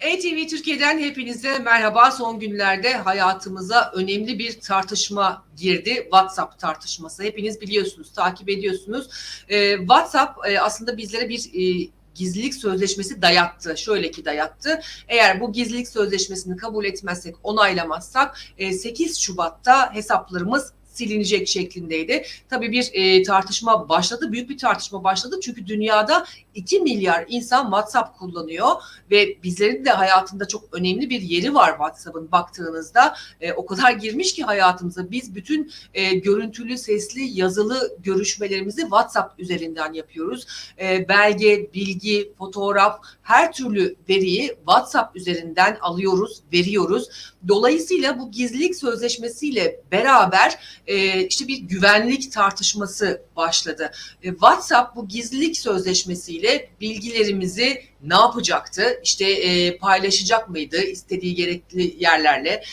ATV Türkiye'den hepinize merhaba. Son günlerde hayatımıza önemli bir tartışma girdi. WhatsApp tartışması. Hepiniz biliyorsunuz, takip ediyorsunuz. Ee, WhatsApp e, aslında bizlere bir e, gizlilik sözleşmesi dayattı. Şöyle ki dayattı. Eğer bu gizlilik sözleşmesini kabul etmezsek, onaylamazsak e, 8 Şubat'ta hesaplarımız silinecek şeklindeydi. Tabii bir e, tartışma başladı, büyük bir tartışma başladı. Çünkü dünyada 2 milyar insan WhatsApp kullanıyor ve bizlerin de hayatında çok önemli bir yeri var WhatsApp'ın baktığınızda. E, o kadar girmiş ki hayatımıza biz bütün e, görüntülü, sesli, yazılı görüşmelerimizi WhatsApp üzerinden yapıyoruz. E, belge, bilgi, fotoğraf, her türlü veriyi WhatsApp üzerinden alıyoruz, veriyoruz. Dolayısıyla bu gizlilik sözleşmesiyle beraber e, işte bir güvenlik tartışması başladı. E, WhatsApp bu gizlilik sözleşmesiyle bilgilerimizi ne yapacaktı? İşte e, paylaşacak mıydı istediği gerekli yerlerle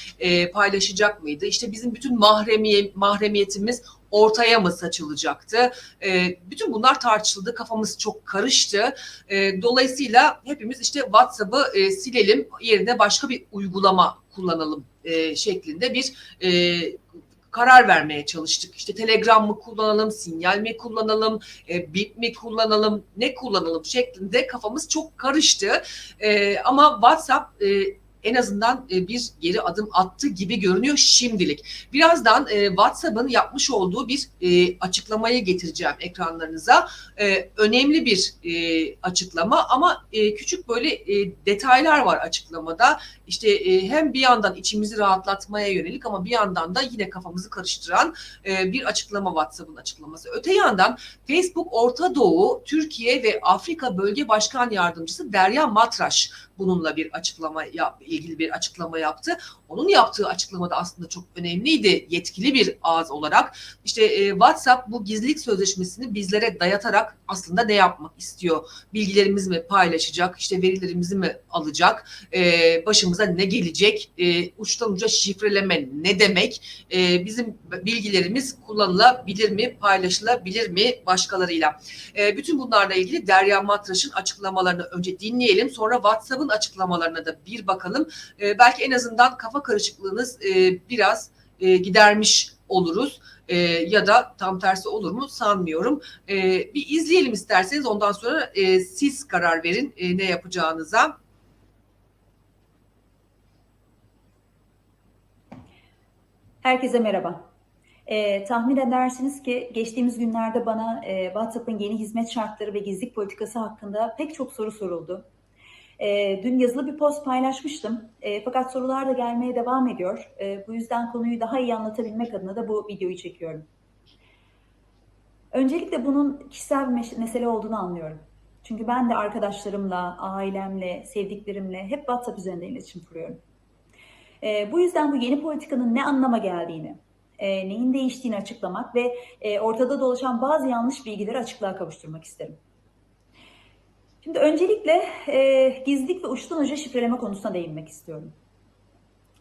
paylaşacak mıydı? İşte bizim bütün mahremiye, mahremiyetimiz ortaya mı saçılacaktı? Bütün bunlar tartışıldı. Kafamız çok karıştı. Dolayısıyla hepimiz işte WhatsApp'ı silelim yerine başka bir uygulama kullanalım şeklinde bir karar vermeye çalıştık. İşte Telegram mı kullanalım, sinyal mi kullanalım, e, bip mi kullanalım, ne kullanalım şeklinde kafamız çok karıştı. E, ama WhatsApp e, en azından e, bir geri adım attı gibi görünüyor şimdilik. Birazdan e, WhatsApp'ın yapmış olduğu bir e, açıklamayı getireceğim ekranlarınıza. E, önemli bir açıklama ama küçük böyle detaylar var açıklamada. İşte hem bir yandan içimizi rahatlatmaya yönelik ama bir yandan da yine kafamızı karıştıran bir açıklama WhatsApp'ın açıklaması. Öte yandan Facebook Orta Doğu, Türkiye ve Afrika Bölge Başkan Yardımcısı Derya Matraş bununla bir açıklama yap, ilgili bir açıklama yaptı. Onun yaptığı açıklamada aslında çok önemliydi yetkili bir ağız olarak. İşte e, WhatsApp bu gizlilik sözleşmesini bizlere dayatarak aslında ne yapmak istiyor? Bilgilerimizi mi paylaşacak? İşte verilerimizi mi alacak? E, başımıza ne gelecek? E, uçtan uca şifreleme ne demek? E, bizim bilgilerimiz kullanılabilir mi? Paylaşılabilir mi başkalarıyla? E, bütün bunlarla ilgili Derya Matraş'ın açıklamalarını önce dinleyelim. Sonra WhatsApp'ın açıklamalarına da bir bakalım. E, belki en azından kafa karışıklığınız e, biraz e, gidermiş oluruz. E, ya da tam tersi olur mu sanmıyorum. E, bir izleyelim isterseniz ondan sonra e, siz karar verin e, ne yapacağınıza. Herkese merhaba. Ee, tahmin edersiniz ki geçtiğimiz günlerde bana e, WhatsApp'ın yeni hizmet şartları ve gizlilik politikası hakkında pek çok soru soruldu. E, dün yazılı bir post paylaşmıştım. E, fakat sorular da gelmeye devam ediyor. E, bu yüzden konuyu daha iyi anlatabilmek adına da bu videoyu çekiyorum. Öncelikle bunun kişisel bir mesele olduğunu anlıyorum. Çünkü ben de arkadaşlarımla, ailemle, sevdiklerimle hep WhatsApp üzerinden iletişim kuruyorum. E, bu yüzden bu yeni politikanın ne anlama geldiğini, e, neyin değiştiğini açıklamak ve e, ortada dolaşan bazı yanlış bilgileri açıklığa kavuşturmak isterim. Şimdi öncelikle e, gizlilik ve uçtan uca şifreleme konusuna değinmek istiyorum.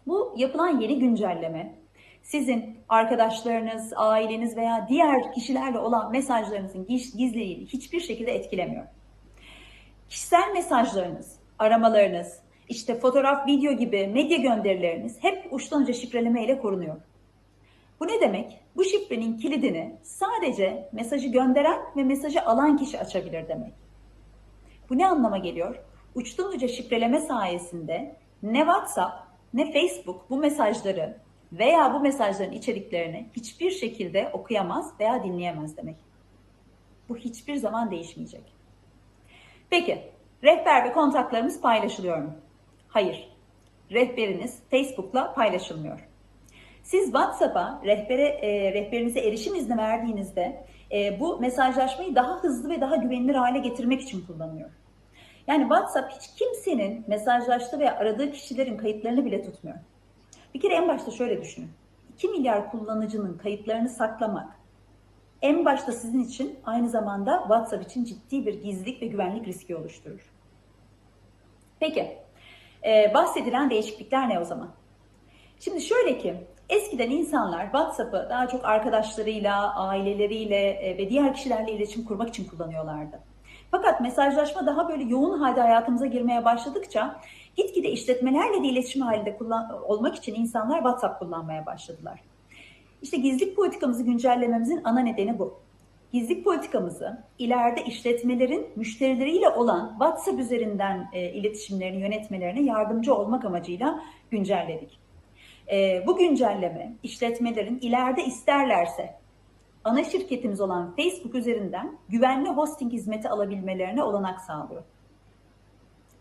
Bu yapılan yeni güncelleme sizin arkadaşlarınız, aileniz veya diğer kişilerle olan mesajlarınızın gizliliğini hiçbir şekilde etkilemiyor. Kişisel mesajlarınız, aramalarınız, işte fotoğraf, video gibi medya gönderileriniz hep uçtan uca şifreleme ile korunuyor. Bu ne demek? Bu şifrenin kilidini sadece mesajı gönderen ve mesajı alan kişi açabilir demek. Bu ne anlama geliyor? Uçtan uca şifreleme sayesinde ne WhatsApp ne Facebook bu mesajları veya bu mesajların içeriklerini hiçbir şekilde okuyamaz veya dinleyemez demek. Bu hiçbir zaman değişmeyecek. Peki, rehber ve kontaklarımız paylaşılıyor mu? Hayır. Rehberiniz Facebook'la paylaşılmıyor. Siz WhatsApp'a rehbere, e, rehberinize erişim izni verdiğinizde e, bu mesajlaşmayı daha hızlı ve daha güvenilir hale getirmek için kullanıyor. Yani WhatsApp hiç kimsenin mesajlaştığı veya aradığı kişilerin kayıtlarını bile tutmuyor. Bir kere en başta şöyle düşünün. 2 milyar kullanıcının kayıtlarını saklamak en başta sizin için aynı zamanda WhatsApp için ciddi bir gizlilik ve güvenlik riski oluşturur. Peki, ee, bahsedilen değişiklikler ne o zaman? Şimdi şöyle ki, eskiden insanlar WhatsApp'ı daha çok arkadaşlarıyla, aileleriyle e, ve diğer kişilerle iletişim kurmak için kullanıyorlardı. Fakat mesajlaşma daha böyle yoğun halde hayatımıza girmeye başladıkça gitgide işletmelerle de iletişim halinde kullan, olmak için insanlar WhatsApp kullanmaya başladılar. İşte gizlilik politikamızı güncellememizin ana nedeni bu. Gizlilik politikamızı ileride işletmelerin müşterileriyle olan WhatsApp üzerinden e, iletişimlerini yönetmelerine yardımcı olmak amacıyla güncelledik. E, bu güncelleme işletmelerin ileride isterlerse ana şirketimiz olan Facebook üzerinden güvenli hosting hizmeti alabilmelerine olanak sağlıyor.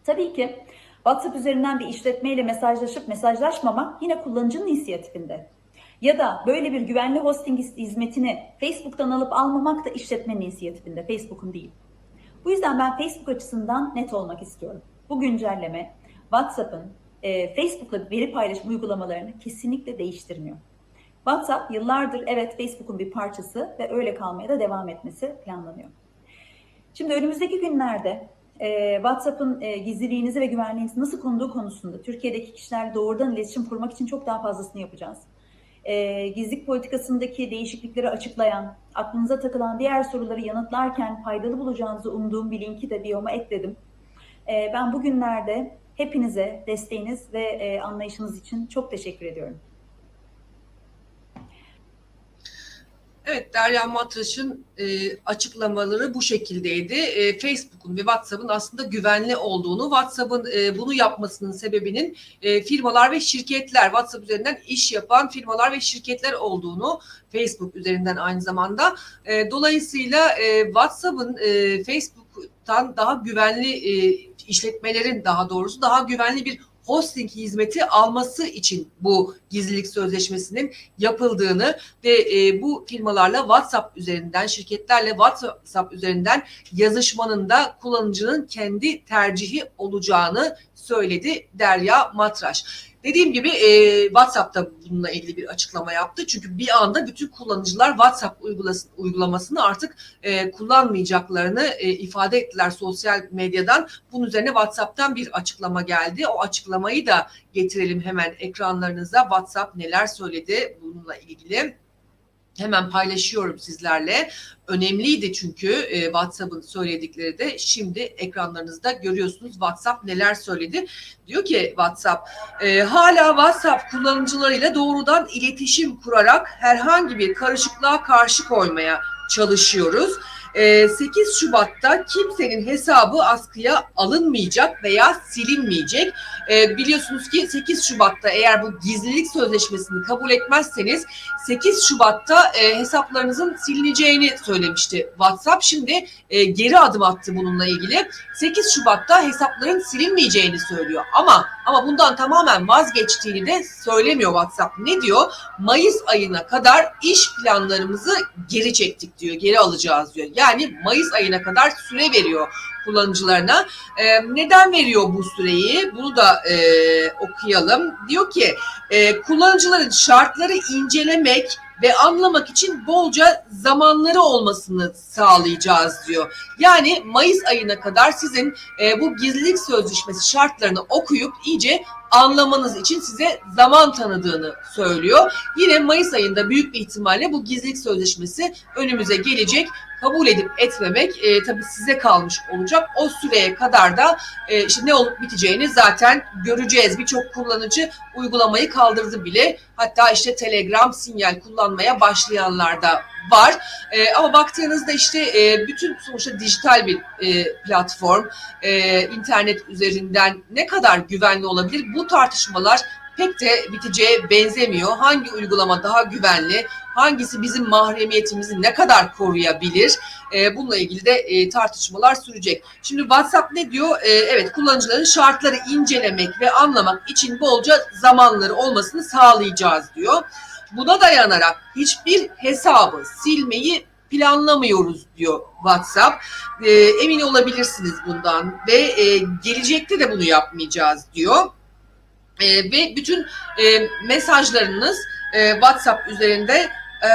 Tabii ki WhatsApp üzerinden bir işletmeyle mesajlaşıp mesajlaşmamak yine kullanıcının inisiyatifinde. Ya da böyle bir güvenli hosting hizmetini Facebook'tan alıp almamak da işletmenin inisiyatifinde, Facebook'un değil. Bu yüzden ben Facebook açısından net olmak istiyorum. Bu güncelleme WhatsApp'ın e, Facebook'la veri paylaşım uygulamalarını kesinlikle değiştirmiyor. WhatsApp yıllardır evet Facebook'un bir parçası ve öyle kalmaya da devam etmesi planlanıyor. Şimdi önümüzdeki günlerde e, WhatsApp'ın e, gizliliğinizi ve güvenliğinizi nasıl konuduğu konusunda Türkiye'deki kişilerle doğrudan iletişim kurmak için çok daha fazlasını yapacağız. E, gizlilik politikasındaki değişiklikleri açıklayan, aklınıza takılan diğer soruları yanıtlarken faydalı bulacağınızı umduğum bir linki de biyoma ekledim. E, ben bugünlerde hepinize desteğiniz ve e, anlayışınız için çok teşekkür ediyorum. Evet Derya Matraş'ın e, açıklamaları bu şekildeydi. E, Facebook'un ve WhatsApp'ın aslında güvenli olduğunu, WhatsApp'ın e, bunu yapmasının sebebinin e, firmalar ve şirketler, WhatsApp üzerinden iş yapan firmalar ve şirketler olduğunu, Facebook üzerinden aynı zamanda. E, dolayısıyla e, WhatsApp'ın e, Facebook'tan daha güvenli e, işletmelerin daha doğrusu daha güvenli bir hosting hizmeti alması için bu gizlilik sözleşmesinin yapıldığını ve e, bu firmalarla WhatsApp üzerinden, şirketlerle WhatsApp üzerinden yazışmanın da kullanıcının kendi tercihi olacağını söyledi Derya Matraş. Dediğim gibi e, WhatsApp'ta bununla ilgili bir açıklama yaptı. Çünkü bir anda bütün kullanıcılar WhatsApp uygulamasını artık e, kullanmayacaklarını e, ifade ettiler sosyal medyadan. Bunun üzerine WhatsApp'tan bir açıklama geldi. O açıklamayı da getirelim hemen ekranlarınıza. WhatsApp neler söyledi bununla ilgili hemen paylaşıyorum sizlerle. Önemliydi çünkü e, WhatsApp'ın söyledikleri de şimdi ekranlarınızda görüyorsunuz WhatsApp neler söyledi. Diyor ki WhatsApp e, hala WhatsApp kullanıcılarıyla doğrudan iletişim kurarak herhangi bir karışıklığa karşı koymaya çalışıyoruz. 8 Şubat'ta kimsenin hesabı askıya alınmayacak veya silinmeyecek. Biliyorsunuz ki 8 Şubat'ta eğer bu gizlilik sözleşmesini kabul etmezseniz 8 Şubat'ta hesaplarınızın silineceğini söylemişti WhatsApp. Şimdi geri adım attı bununla ilgili. 8 Şubat'ta hesapların silinmeyeceğini söylüyor. Ama ama bundan tamamen vazgeçtiğini de söylemiyor WhatsApp. Ne diyor? Mayıs ayına kadar iş planlarımızı geri çektik diyor. Geri alacağız diyor. Yani Mayıs ayına kadar süre veriyor kullanıcılarına. E, neden veriyor bu süreyi? Bunu da e, okuyalım. Diyor ki e, kullanıcıların şartları incelemek ve anlamak için bolca zamanları olmasını sağlayacağız diyor. Yani Mayıs ayına kadar sizin e, bu gizlilik sözleşmesi şartlarını okuyup iyice anlamanız için size zaman tanıdığını söylüyor. Yine Mayıs ayında büyük bir ihtimalle bu gizlilik sözleşmesi önümüze gelecek. Kabul edip etmemek e, tabii size kalmış olacak. O süreye kadar da e, işte ne olup biteceğini zaten göreceğiz. Birçok kullanıcı uygulamayı kaldırdı bile. Hatta işte Telegram sinyal kullanmaya başlayanlar da var. E, ama baktığınızda işte e, bütün sonuçta dijital bir e, platform, e, internet üzerinden ne kadar güvenli olabilir? Bu tartışmalar pek de biteceğe benzemiyor. Hangi uygulama daha güvenli? Hangisi bizim mahremiyetimizi ne kadar koruyabilir? E, bununla ilgili de e, tartışmalar sürecek. Şimdi WhatsApp ne diyor? E, evet kullanıcıların şartları incelemek ve anlamak için bolca zamanları olmasını sağlayacağız diyor. Buna dayanarak hiçbir hesabı silmeyi planlamıyoruz diyor WhatsApp. E, emin olabilirsiniz bundan ve e, gelecekte de bunu yapmayacağız diyor. E, ve bütün e, mesajlarınız e, WhatsApp üzerinde e,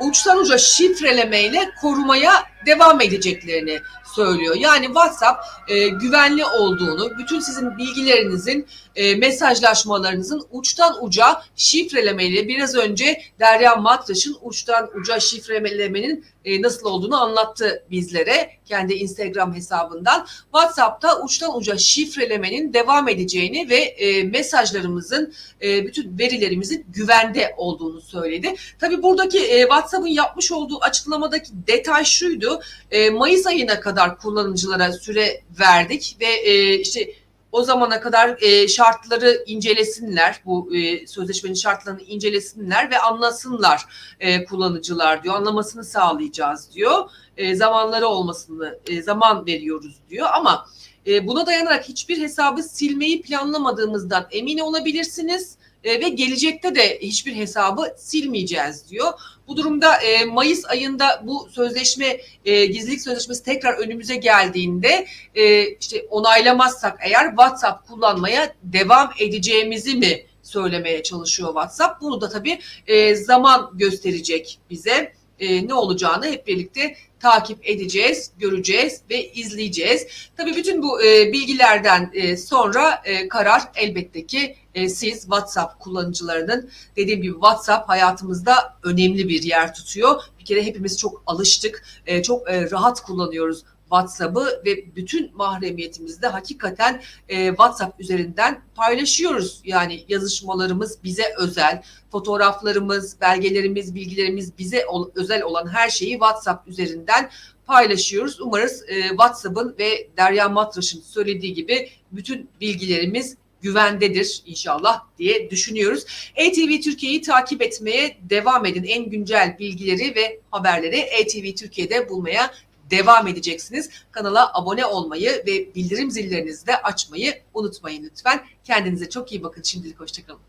uçtan uca şifrelemeyle korumaya devam edeceklerini söylüyor. Yani WhatsApp e, güvenli olduğunu, bütün sizin bilgilerinizin, e, mesajlaşmalarınızın uçtan uca şifrelemeyle biraz önce Derya Matraş'ın uçtan uca şifrelemenin e, nasıl olduğunu anlattı bizlere kendi Instagram hesabından. WhatsApp'ta uçtan uca şifrelemenin devam edeceğini ve e, mesajlarımızın, e, bütün verilerimizin güvende olduğunu söyledi. Tabii buradaki e, WhatsApp'ın yapmış olduğu açıklamadaki detay şuydu. E, Mayıs ayına kadar kullanıcılara süre verdik ve e, işte o zamana kadar e, şartları incelesinler, bu e, sözleşmenin şartlarını incelesinler ve anlasınlar e, kullanıcılar diyor. Anlamasını sağlayacağız diyor. E, zamanları olmasını, e, zaman veriyoruz diyor ama e, buna dayanarak hiçbir hesabı silmeyi planlamadığımızdan emin olabilirsiniz e, ve gelecekte de hiçbir hesabı silmeyeceğiz diyor. Bu durumda e, Mayıs ayında bu sözleşme e, gizlilik sözleşmesi tekrar önümüze geldiğinde işte onaylamazsak eğer WhatsApp kullanmaya devam edeceğimizi mi söylemeye çalışıyor WhatsApp. Bunu da tabii zaman gösterecek bize e, ne olacağını hep birlikte takip edeceğiz, göreceğiz ve izleyeceğiz. Tabii bütün bu e, bilgilerden e, sonra e, karar elbette ki e, siz WhatsApp kullanıcılarının dediğim gibi WhatsApp hayatımızda önemli bir yer tutuyor. Bir kere hepimiz çok alıştık, e, çok e, rahat kullanıyoruz WhatsApp'ı ve bütün mahremiyetimizde hakikaten e, WhatsApp üzerinden paylaşıyoruz. Yani yazışmalarımız bize özel, fotoğraflarımız, belgelerimiz, bilgilerimiz bize ol- özel olan her şeyi WhatsApp üzerinden paylaşıyoruz. Umarız e, WhatsApp'ın ve Derya Matraş'ın söylediği gibi bütün bilgilerimiz güvendedir inşallah diye düşünüyoruz. ETV Türkiye'yi takip etmeye devam edin. En güncel bilgileri ve haberleri ETV Türkiye'de bulmaya devam edeceksiniz. Kanala abone olmayı ve bildirim zillerinizi de açmayı unutmayın lütfen. Kendinize çok iyi bakın. Şimdilik hoşçakalın.